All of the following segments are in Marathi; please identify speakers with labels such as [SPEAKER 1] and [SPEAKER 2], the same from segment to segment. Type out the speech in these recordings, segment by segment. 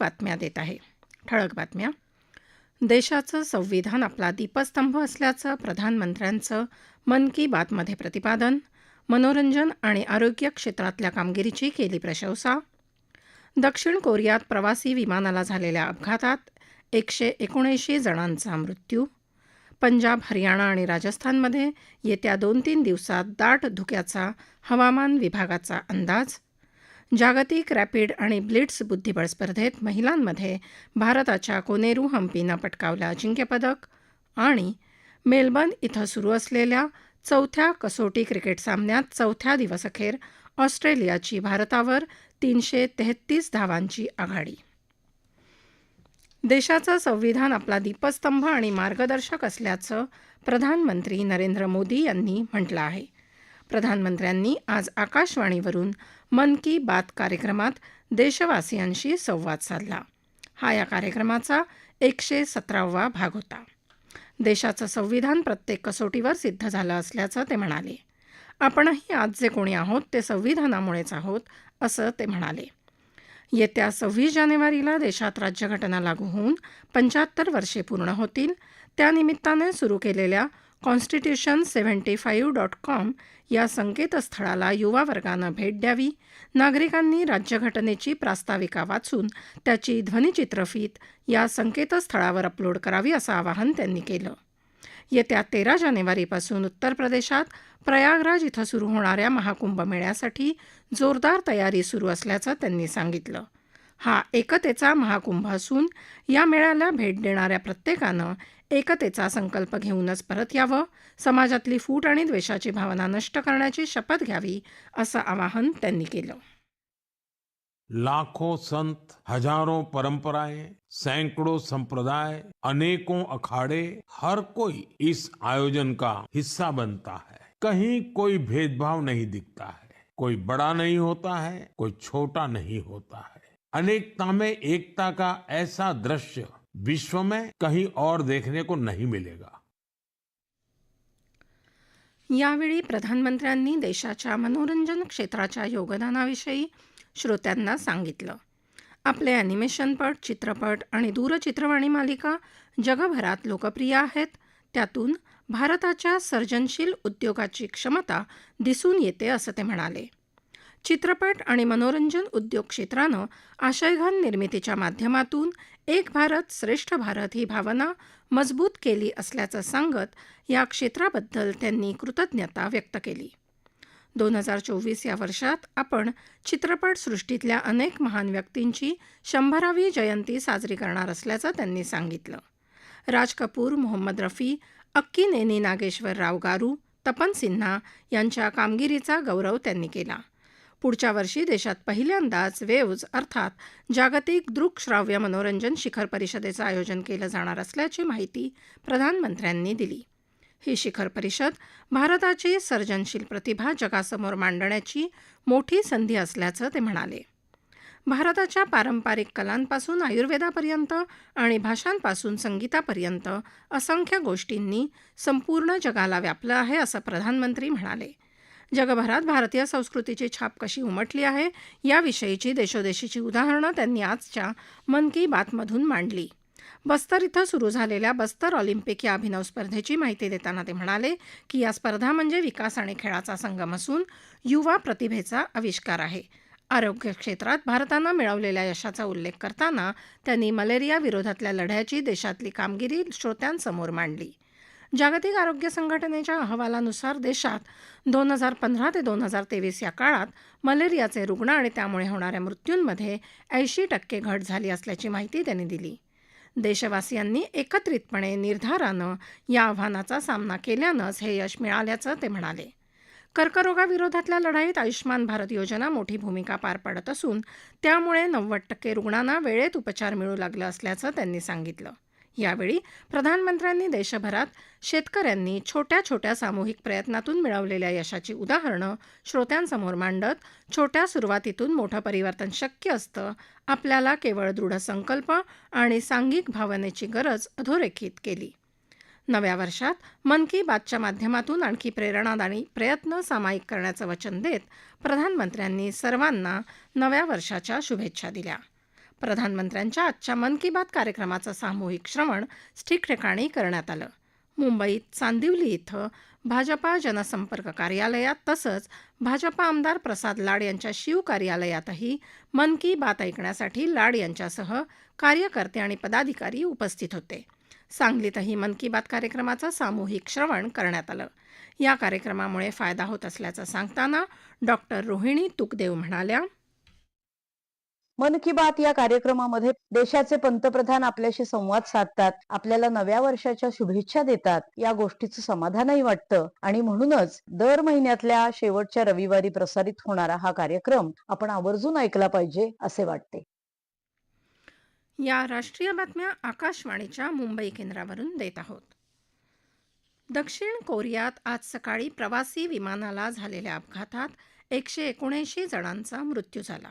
[SPEAKER 1] बातम्या देत आहे ठळक बातम्या देशाचं संविधान आपला दीपस्तंभ असल्याचं प्रधानमंत्र्यांचं मन की बातमध्ये प्रतिपादन मनोरंजन आणि आरोग्य क्षेत्रातल्या कामगिरीची केली प्रशंसा दक्षिण कोरियात प्रवासी विमानाला झालेल्या अपघातात एकशे एकोणऐंशी जणांचा मृत्यू पंजाब हरियाणा आणि राजस्थानमध्ये येत्या दोन तीन दिवसात दाट धुक्याचा हवामान विभागाचा अंदाज जागतिक रॅपिड आणि ब्लिट्स बुद्धिबळ स्पर्धेत महिलांमध्ये भारताच्या कोनेरू हम्पीनं पटकावलं अजिंक्यपदक आणि मेलबर्न इथं सुरू असलेल्या चौथ्या कसोटी क्रिकेट सामन्यात चौथ्या दिवसअखेर ऑस्ट्रेलियाची भारतावर तीनशे तेहतीस धावांची आघाडी देशाचं संविधान आपला दीपस्तंभ आणि मार्गदर्शक असल्याचं प्रधानमंत्री नरेंद्र मोदी यांनी म्हटलं आहे प्रधानमंत्र्यांनी आज आकाशवाणीवरून मन की बात कार्यक्रमात देशवासियांशी संवाद साधला हा या कार्यक्रमाचा एकशे सतरावा भाग होता देशाचं संविधान प्रत्येक कसोटीवर सिद्ध झालं असल्याचं ते म्हणाले आपणही आज जे कोणी आहोत ते संविधानामुळेच आहोत असं ते म्हणाले येत्या सव्वीस जानेवारीला देशात राज्यघटना लागू होऊन पंच्याहत्तर वर्षे पूर्ण होतील त्यानिमित्ताने सुरू केलेल्या constitution seventy five dot com या संकेतस्थळाला युवा वर्गानं भेट द्यावी नागरिकांनी राज्यघटनेची प्रास्ताविका वाचून त्याची ध्वनिचित्रफीत या संकेतस्थळावर अपलोड करावी असं आवाहन त्यांनी केलं येत्या तेरा जानेवारीपासून उत्तर प्रदेशात प्रयागराज इथं सुरू होणाऱ्या महाकुंभ मेळ्यासाठी जोरदार तयारी सुरू असल्याचं त्यांनी सांगितलं हा एकतेचा महाकुंभ असून या मेळ्याला भेट देणाऱ्या प्रत्येकानं एकतेचा संकल्प घेऊनच परत यावं समाजातली फूट आणि द्वेषाची भावना नष्ट करण्याची शपथ घ्यावी असं आवाहन त्यांनी केलं
[SPEAKER 2] लाखों संत हजारों परंपराएं सैकड़ों संप्रदाय अनेकों अखाड़े हर कोई इस आयोजन का हिस्सा बनता है कहीं कोई भेदभाव नहीं दिखता है कोई बड़ा नहीं होता है कोई छोटा नहीं होता है अनेकता में एकता का ऐसा दृश्य विश्व में कहीं और देखने को नहीं मिलेगा
[SPEAKER 1] यावेळी प्रधानमंत्र्यांनी देशाच्या मनोरंजन क्षेत्राच्या योगदानाविषयी श्रोत्यांना सांगितलं आपले अॅनिमेशनपट चित्रपट आणि दूरचित्रवाणी मालिका जगभरात लोकप्रिय आहेत त्यातून भारताच्या सर्जनशील उद्योगाची क्षमता दिसून येते असं ते म्हणाले चित्रपट आणि मनोरंजन उद्योग क्षेत्रानं आशयघन निर्मितीच्या माध्यमातून एक भारत श्रेष्ठ भारत ही भावना मजबूत केली असल्याचं सांगत या क्षेत्राबद्दल त्यांनी कृतज्ञता व्यक्त केली दोन हजार चोवीस या वर्षात आपण चित्रपटसृष्टीतल्या अनेक महान व्यक्तींची शंभरावी जयंती साजरी करणार असल्याचं त्यांनी सांगितलं राज कपूर मोहम्मद रफी अक्की नेनी नागेश्वर राव गारू तपन सिन्हा यांच्या कामगिरीचा गौरव त्यांनी केला पुढच्या वर्षी देशात पहिल्यांदाच वेव्ज अर्थात जागतिक दृकश्राव्य मनोरंजन शिखर परिषदेचं आयोजन केलं जाणार असल्याची माहिती प्रधानमंत्र्यांनी दिली ही शिखर परिषद भारताची सर्जनशील प्रतिभा जगासमोर मांडण्याची मोठी संधी असल्याचं ते म्हणाले भारताच्या पारंपरिक कलांपासून आयुर्वेदापर्यंत आणि भाषांपासून संगीतापर्यंत असंख्य गोष्टींनी संपूर्ण जगाला व्यापलं आहे असं प्रधानमंत्री म्हणाले जगभरात भारतीय संस्कृतीची छाप कशी उमटली आहे याविषयीची देशोदेशीची उदाहरणं त्यांनी आजच्या मन की बातमधून मांडली बस्तर इथं सुरू झालेल्या बस्तर ऑलिम्पिक या अभिनव स्पर्धेची माहिती देताना ते म्हणाले की या स्पर्धा म्हणजे विकास आणि खेळाचा संगम असून युवा प्रतिभेचा आविष्कार आहे आरोग्य क्षेत्रात भारतानं मिळवलेल्या यशाचा उल्लेख करताना त्यांनी मलेरिया विरोधातल्या लढ्याची देशातली कामगिरी श्रोत्यांसमोर मांडली जागतिक आरोग्य संघटनेच्या अहवालानुसार देशात दोन हजार पंधरा ते दोन हजार तेवीस या काळात मलेरियाचे रुग्ण आणि त्यामुळे होणाऱ्या मृत्यूंमध्ये ऐंशी टक्के घट झाली असल्याची माहिती त्यांनी दिली देशवासियांनी एकत्रितपणे निर्धारानं या आव्हानाचा सामना केल्यानंच हे यश मिळाल्याचं ते म्हणाले कर्करोगाविरोधातल्या लढाईत आयुष्मान भारत योजना मोठी भूमिका पार पाडत असून त्यामुळे नव्वद टक्के रुग्णांना वेळेत उपचार मिळू लागला असल्याचं त्यांनी सांगितलं यावेळी प्रधानमंत्र्यांनी देशभरात शेतकऱ्यांनी छोट्या छोट्या सामूहिक प्रयत्नातून मिळवलेल्या यशाची उदाहरणं श्रोत्यांसमोर मांडत छोट्या सुरुवातीतून मोठं परिवर्तन शक्य असतं आपल्याला केवळ दृढ संकल्प आणि सांघिक भावनेची गरज अधोरेखित केली नव्या वर्षात मन की बातच्या माध्यमातून आणखी प्रेरणादायी प्रयत्न सामायिक करण्याचं वचन देत प्रधानमंत्र्यांनी सर्वांना नव्या वर्षाच्या शुभेच्छा दिल्या प्रधानमंत्र्यांच्या आजच्या मन की बात कार्यक्रमाचं सामूहिक श्रवण ठिकठिकाणी करण्यात आलं मुंबईत चांदिवली इथं भाजपा जनसंपर्क कार्यालयात तसंच भाजपा आमदार प्रसाद लाड यांच्या शिव कार्यालयातही मन की बात ऐकण्यासाठी लाड यांच्यासह कार्यकर्ते आणि पदाधिकारी उपस्थित होते सांगलीतही मन की बात कार्यक्रमाचं सामूहिक श्रवण करण्यात आलं या कार्यक्रमामुळे फायदा होत असल्याचं सांगताना डॉक्टर रोहिणी तुकदेव म्हणाल्या
[SPEAKER 3] मन की बात या कार्यक्रमामध्ये देशाचे पंतप्रधान आपल्याशी संवाद साधतात आपल्याला नव्या वर्षाच्या शुभेच्छा देतात या गोष्टीचं समाधानही वाटतं आणि म्हणूनच दर महिन्यातल्या शेवटच्या रविवारी प्रसारित होणारा हा कार्यक्रम आपण आवर्जून ऐकला पाहिजे असे वाटते
[SPEAKER 1] या राष्ट्रीय बातम्या आकाशवाणीच्या मुंबई केंद्रावरून देत आहोत दक्षिण कोरियात आज सकाळी प्रवासी विमानाला झालेल्या अपघातात एकशे एकोणऐंशी जणांचा मृत्यू झाला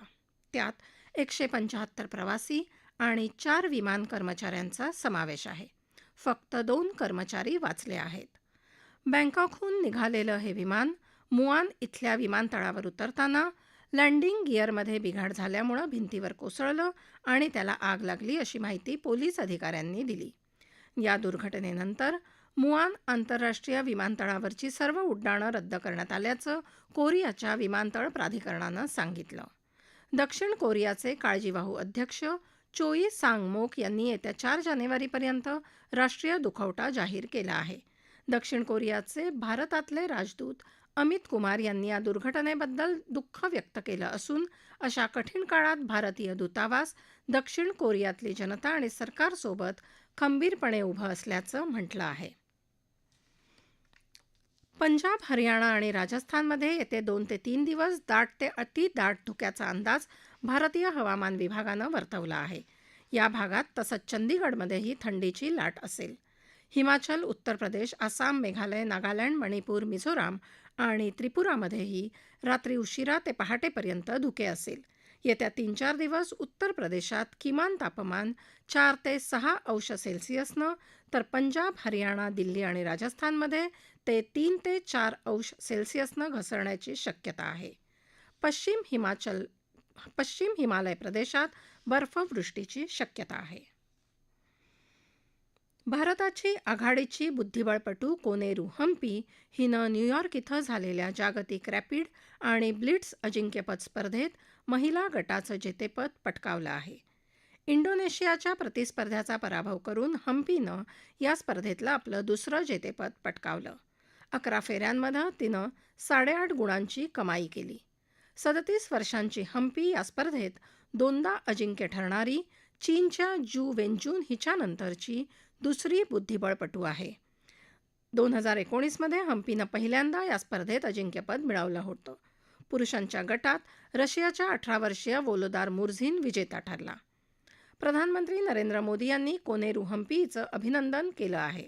[SPEAKER 1] त्यात एकशे पंचाहत्तर प्रवासी आणि चार विमान कर्मचाऱ्यांचा समावेश आहे फक्त दोन कर्मचारी वाचले आहेत बँकॉकहून निघालेलं हे विमान मुआन इथल्या विमानतळावर उतरताना लँडिंग गिअरमध्ये बिघाड झाल्यामुळं भिंतीवर कोसळलं आणि त्याला आग लागली अशी माहिती पोलीस अधिकाऱ्यांनी दिली या दुर्घटनेनंतर मुआन आंतरराष्ट्रीय विमानतळावरची सर्व उड्डाणं रद्द करण्यात आल्याचं कोरियाच्या विमानतळ प्राधिकरणानं सांगितलं दक्षिण कोरियाचे काळजीवाहू अध्यक्ष चोई सांगमोक यांनी येत्या चार जानेवारीपर्यंत राष्ट्रीय दुखवटा जाहीर केला आहे दक्षिण कोरियाचे भारतातले राजदूत अमित कुमार यांनी या दुर्घटनेबद्दल दुःख व्यक्त केलं असून अशा कठीण काळात भारतीय दूतावास दक्षिण कोरियातली जनता आणि सरकारसोबत खंबीरपणे उभं असल्याचं म्हटलं आहे पंजाब हरियाणा आणि राजस्थानमध्ये येते दोन ते तीन दिवस दाट ते अति दाट धुक्याचा अंदाज भारतीय हवामान विभागानं वर्तवला आहे या भागात तसंच चंदीगडमध्येही थंडीची लाट असेल हिमाचल उत्तर प्रदेश आसाम मेघालय नागालँड मणिपूर मिझोराम आणि त्रिपुरामध्येही रात्री उशिरा ते पहाटेपर्यंत धुके असेल येत्या तीन चार दिवस उत्तर प्रदेशात किमान तापमान चार ते सहा अंश सेल्सिअसनं तर पंजाब हरियाणा दिल्ली आणि राजस्थानमध्ये ते तीन ते चार अंश सेल्सिअसनं घसरण्याची शक्यता आहे पश्चिम हिमाचल पश्चिम हिमालय प्रदेशात बर्फवृष्टीची शक्यता आहे भारताची आघाडीची बुद्धिबळपटू कोनेरू हम्पी हिनं न्यूयॉर्क इथं झालेल्या जागतिक रॅपिड आणि ब्लिट्स अजिंक्यपद स्पर्धेत महिला गटाचं जेतेपद पटकावलं आहे इंडोनेशियाच्या प्रतिस्पर्ध्याचा पराभव करून हम्पीनं या स्पर्धेतलं आपलं दुसरं जेतेपद पटकावलं अकरा फेऱ्यांमध्ये तिनं साडेआठ गुणांची कमाई केली सदतीस वर्षांची हम्पी या स्पर्धेत दोनदा अजिंक्य ठरणारी चीनच्या जू वेनजून हिच्यानंतरची दुसरी बुद्धिबळपटू आहे दोन हजार एकोणीसमध्ये हम्पीनं पहिल्यांदा या स्पर्धेत अजिंक्यपद मिळवलं होतं पुरुषांच्या गटात रशियाच्या अठरा वर्षीय वोलोदार मुरझिन विजेता ठरला प्रधानमंत्री नरेंद्र मोदी यांनी कोनेरू हम्पीचं अभिनंदन केलं आहे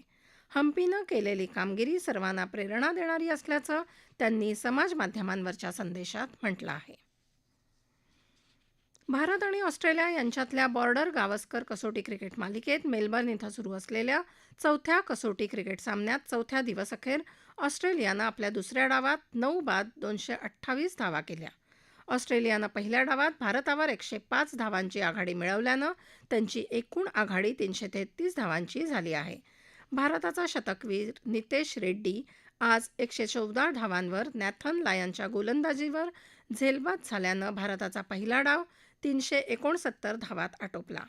[SPEAKER 1] हम्पीनं केलेली कामगिरी सर्वांना प्रेरणा देणारी असल्याचं त्यांनी समाज माध्यमांवरच्या संदेशात म्हटलं आहे भारत आणि ऑस्ट्रेलिया यांच्यातल्या बॉर्डर गावस्कर कसोटी क्रिकेट मालिकेत मेलबर्न इथं सुरू असलेल्या चौथ्या कसोटी क्रिकेट सामन्यात चौथ्या दिवसअखेर ऑस्ट्रेलियानं आपल्या दुसऱ्या डावात नऊ बाद दोनशे अठ्ठावीस धावा केल्या ऑस्ट्रेलियानं पहिल्या डावात भारतावर एकशे पाच धावांची आघाडी मिळवल्यानं त्यांची एकूण आघाडी तीनशे तेहतीस धावांची झाली आहे भारताचा शतकवीर नितेश रेड्डी आज एकशे चौदा धावांवर नॅथन लायनच्या गोलंदाजीवर झेलबाद झाल्यानं भारताचा पहिला डाव तीनशे एकोणसत्तर धावात आटोपला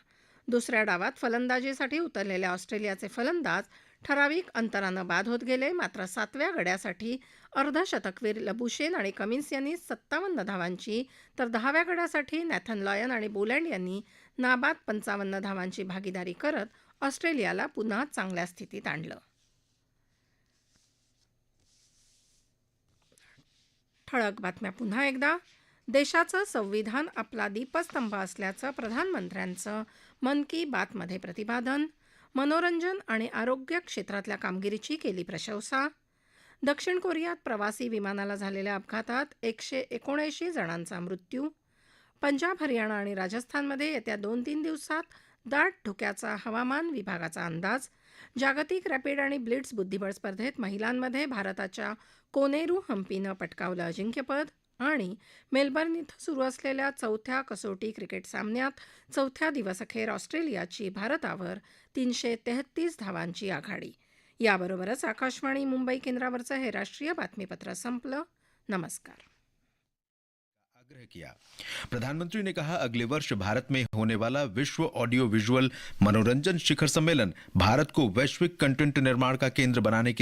[SPEAKER 1] दुसऱ्या डावात फलंदाजीसाठी उतरलेल्या ऑस्ट्रेलियाचे फलंदाज ठराविक अंतरानं बाद होत गेले मात्र सातव्या गड्यासाठी अर्धशतकवीर लबुशेन आणि कमिन्स यांनी सत्तावन्न धावांची तर दहाव्या गड्यासाठी नॅथन लॉयन आणि बोलँड यांनी नाबाद पंचावन्न धावांची भागीदारी करत ऑस्ट्रेलियाला पुन्हा चांगल्या स्थितीत आणलं ठळक बातम्या पुन्हा एकदा देशाचं संविधान आपला दीपस्तंभ असल्याचं प्रधानमंत्र्यांचं मन की बातमध्ये प्रतिपादन मनोरंजन आणि आरोग्य क्षेत्रातल्या कामगिरीची केली प्रशंसा दक्षिण कोरियात प्रवासी विमानाला झालेल्या अपघातात एकशे एकोणऐंशी जणांचा मृत्यू पंजाब हरियाणा आणि राजस्थानमध्ये येत्या दोन तीन दिवसात दाट धुक्याचा हवामान विभागाचा अंदाज जागतिक रॅपिड आणि ब्लिट्स बुद्धिबळ स्पर्धेत महिलांमध्ये भारताच्या कोनेरू हम्पीनं पटकावलं अजिंक्यपद आणि मेलबर्न इथं सुरू असलेल्या चौथ्या कसोटी क्रिकेट सामन्यात चौथ्या दिवसअखेर ऑस्ट्रेलियाची भारतावर तीनशे तेहतीस धावांची आघाडी याबरोबरच आकाशवाणी मुंबई केंद्रावरचं हे राष्ट्रीय बातमीपत्र संपलं नमस्कार
[SPEAKER 4] किया प्रधानमंत्री ने कहा अगले वर्ष भारत में होने वाला विश्व ऑडियो विजुअल मनोरंजन शिखर सम्मेलन भारत को वैश्विक कंटेंट निर्माण का केंद्र बनाने